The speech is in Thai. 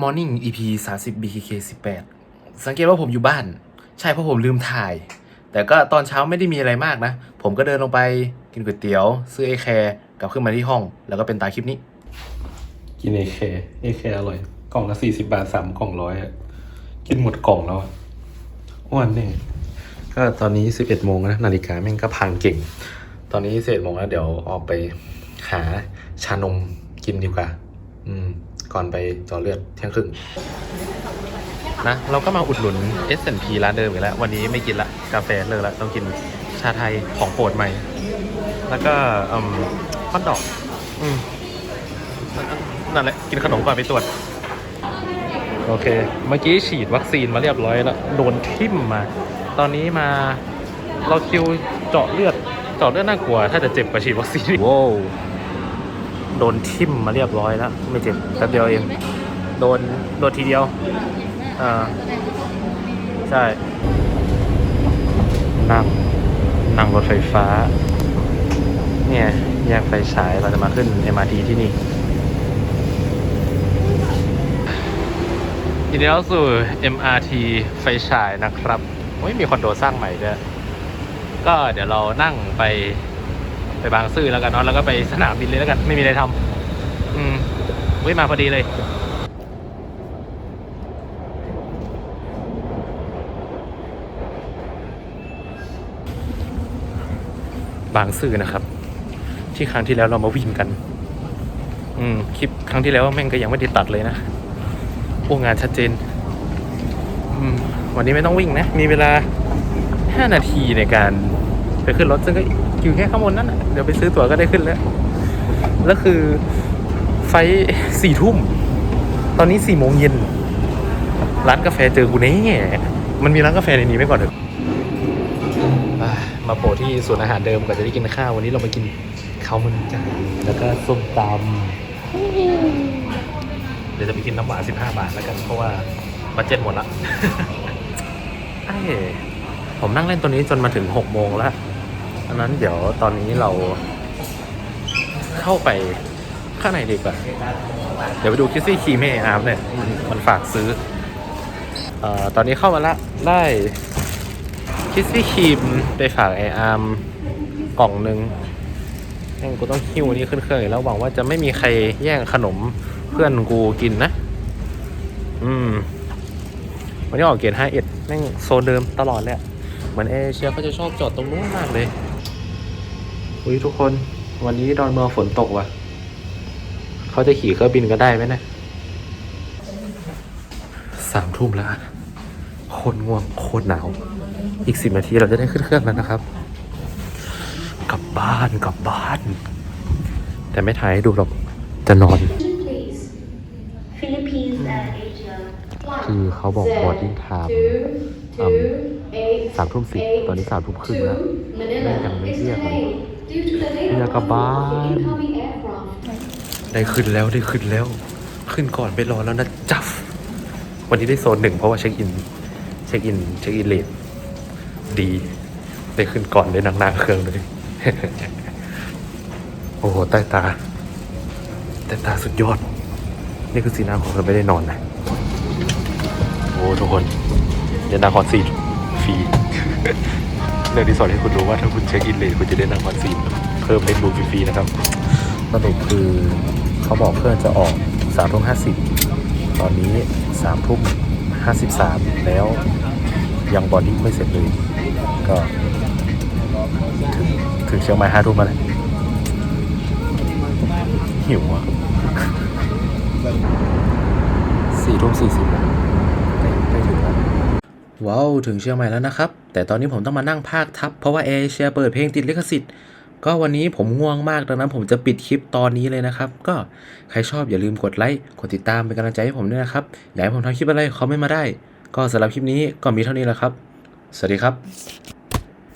Morning EP 30 BKK 18 สังเกตว่าผมอยู่บ้าน ใช่เพราะผมลืมถ่าย แต่ก็ตอนเช้าไม่ได้มีอะไรมากนะ ผมก็เดินลงไปกินก๋วยเตี๋ยว ซื้อเอแคร์กลับขึ้นมาที่ห้อง แล้วก็เป็นตาคลิปนี้ กินเอเคร์เอเคร์อร่อย กล่องละสี่สิบาทสามกล่องร้อยกินหมดกล่องแล้วอ้วนเนี่ยก็ตอนนี้สิบเอ็ดโมงนะนาฬิกาแม่งก็พังเก่ง ตอนนี้สิบเอ็ดโมงแล้วเดี๋ยวออกไปหาชานมกินดีกว่า อืม ก่อนไปเจอเลือดเที่ยงครึ่งนะเราก็มาอุดหนุน S&P ร้านเดิมอีกแล้ว วันนี้ไม่กินละกาแฟเลิกละต้องกินชาไทยของโปรดใหม่ แล้วก็อืมฮอทดอกอืมนั่นแหละ กินขนมก่อนไปตรวจ โอเค เมื่อกี้ฉีดวัคซีนมาเรียบร้อยแล้ว โดนทิ่มมา ตอนนี้มาเราคิวเจาะเลือดเจาะเลือดน่ากลัว ถ้าจะเจ็บกว่าฉีดวัคซีนว้าว โดนทิ่มมาเรียบร้อยแล้ว ไม่เจ็บแป๊บเดียวเอง โดน โดนทีเดียว อ่า ใช่ นั่ง นั่งรถไฟฟ้า เนี่ยแยกไฟฉายเราจะมาขึ้น MRT ที่นี่ยินดีต้อนรับสู่ MRT ไฟฉายนะครับโอ้ยมีคอนโดสร้างใหม่ด้วย ก็เดี๋ยวเรานั่งไป ไปบางซื่อแล้วกันเนาะแล้วก็ไปสนามบินเลยแล้วกันไม่มีอะไรทำอืมเว้ยมาพอดีเลยบางซื่อนะครับ ที่ครั้งที่แล้วเรามาวิ่งกัน อืมคลิปครั้งที่แล้วแม่งก็ยังไม่ได้ตัดเลยนะโอ้งานชัดเจน อืมวันนี้ไม่ต้องวิ่งนะ มีเวลา 5 นาทีในการไปขึ้นรถซึ่งก็ อยู่แค่ข้างบนนั่นน่ะเดี๋ยวไปซื้อตั๋วก็ได้ขึ้นแล้ว แล้วคือไฟสี่ทุ่ม ตอนนี้สี่โมงเย็น ร้านกาแฟเจอกูแน่มันมีร้านกาแฟในนี้ไหมก่อนเถอะอะมาโผล่ที่สวนอาหารเดิมก่อนจะได้กินข้าว วันนี้เรามากินข้าวมันไก่แล้วก็ส้มตำเดี๋ยวจะไปกินน้ำหวาน15บาทแล้วกัน เพราะว่าบัตเจ็ตหมดละไอ้ผมนั่งเล่นตัวนี้จนมาถึง6โมงแล้ว อันนั้นเดี๋ยวตอนนี้เราเข้าไปข้างในดีกว่า เดี๋ยวไปดูคิสซี่คีเมอาร์มเนี่ย มันฝากซื้ออตอนนี้เข้ามาละได้คิสซี่ครีมไปฝากไออาร์มกล่องหนึ่งแม่งกูต้องหิ้วนี่ขึ้นเครื่องอีกแล้วหวังว่าจะไม่มีใครแย่งขนมเพื่อนกูกินนะ อืม วันนี้ออกเกรด5เอ็ดแม่งโซนเดิมตลอดเลยเหมือนเอเชียเขาจะชอบจอดตรงนู้นมากเลย อุ้ยทุกคน วันนี้ดอนเมืองฝนตกว่ะ เขาจะขี่เครื่องบินกันได้ไหมเนะสามทุ่มแล้วอะโคตรง่วงโคตรหนาว อีกสิบนาทีเราจะได้ขึ้นเครื่องแล้วนะครับ กลับบ้านกลับบ้าน แต่ไม่ถ่ายให้ดูหรอกจะนอน please. Philippines and Asia. คือเขาบอก boarding time อืมสามทุ่มสิบตอนนี้สามทุ่มครึ่งแล้วแม่งยังไม่เรียกเลย อยากกลับบ้าน ได้ขึ้นแล้วได้ขึ้นแล้ว ขึ้นก่อนไปรอแล้วนะจับ วันนี้ได้โซนหนึ่งเพราะว่าเช็คอิน เช็คอิน เช็คอินเลทดี ได้ขึ้นก่อนได้นั่งหน้าเครื่องเลย โอ้โห ใต้ตา ใต้ตาสุดยอด นี่คือสีหน้าของคนไม่ได้นอนนะ โอ้ทุกคนเดี๋ยวนั่งคอนซีฟรี เรื่องที่สอนให้คุณรู้ว่าถ้าคุณเช็คอินเลทคุณจะได้นั่งคอนซีทเพิ่มเล่นรูฟรีนะครับสรุปคือเขาบอกเครื่องจะออกสามทุ่มห้าสิบตอนนี้สามทุ่มห้าสิบสามแล้วยังบอดี้ไม่เสร็จเลย ก็ถึงถึงเชียงใหม่ห้าทุ่มมาแล้วหิวอะสี่ทุ่มสี่สิบไม่ไม่ถึงแล้ว ว้าวถึงเชียงใหม่แล้วนะครับ แต่ตอนนี้ผมต้องมานั่งภาคทับ เพราะว่าเอเชียเปิดเพลงติดลิขสิทธิ์ ก็วันนี้ผมง่วงมากดังนั้นผมจะปิดคลิปตอนนี้เลยนะครับ ก็ใครชอบอย่าลืมกดไลค์กดติดตามเป็นกำลังใจให้ผมด้วยนะครับ อยากให้ผมทำคลิปอะไรคอมเมนต์มาได้ ก็สำหรับคลิปนี้ก็มีเท่านี้แหละครับ สวัสดีครับ